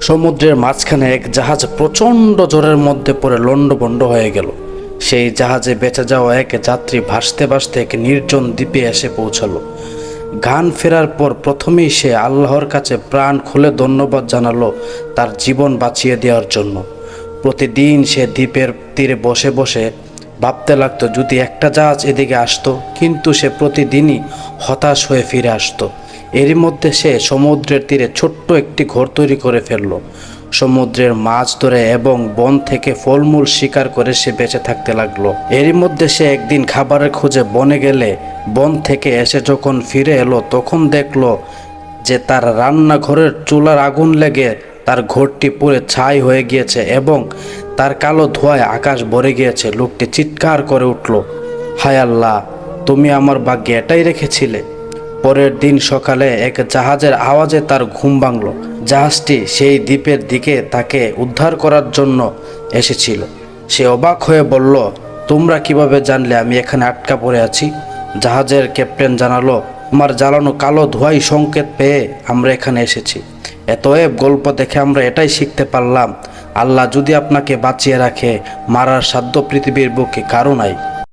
সমুদ্রের মাঝখানে এক জাহাজ প্রচণ্ড জোরের মধ্যে পড়ে লণ্ডভণ্ড হয়ে গেল। সেই জাহাজে বেঁচে যাওয়া এক যাত্রী ভাসতে ভাসতে এক নির্জন দ্বীপে এসে পৌঁছালো। গান ফেরার পর প্রথমেই সে আল্লাহর কাছে প্রাণ খুলে ধন্যবাদ জানালো তার জীবন বাঁচিয়ে দেওয়ার জন্য। প্রতিদিন সে দ্বীপের তীরে বসে বসে ভাবতে লাগতো, যদি একটা জাহাজ এদিকে আসতো, কিন্তু সে প্রতিদিনই হতাশ হয়ে ফিরে আসতো। এরই মধ্যে সে সমুদ্রের তীরে ছোট্ট একটি ঘর তৈরি করে ফেলল। সমুদ্রের মাছ ধরে এবং বন থেকে ফলমূল শিকার করে সে বেঁচে থাকতে লাগল। এরই মধ্যে সে একদিন খাবারের খোঁজে বনে গেলে, বন থেকে এসে যখন ফিরে এলো, তখন দেখল যে তার রান্নাঘরের চুলার আগুন লেগে তার ঘরটি পুরে ছাই হয়ে গিয়েছে এবং তার কালো ধোঁয়ায় আকাশ ভরে গিয়েছে। লোকটি চিৎকার করে উঠল, হায় আল্লাহ, তুমি আমার ভাগ্যে এটাই রেখেছিলে? পরের দিন সকালে এক জাহাজের আওয়াজে তার ঘুম ভাঙল। জাহাজটি সেই দ্বীপের দিকে তাকে উদ্ধার করার জন্য এসেছিল। সে অবাক হয়ে বলল, তোমরা কীভাবে জানলে আমি এখানে আটকা পড়ে আছি? জাহাজের ক্যাপ্টেন জানালো আমার জ্বালানো কালো ধোঁয়াই সংকেত পেয়ে আমরা এখানে এসেছি। এতএব গল্প দেখে আমরা এটাই শিখতে পারলাম, আল্লাহ যদি আপনাকে বাঁচিয়ে রাখে, মারার সাধ্য পৃথিবীর বুকে কারও নাই।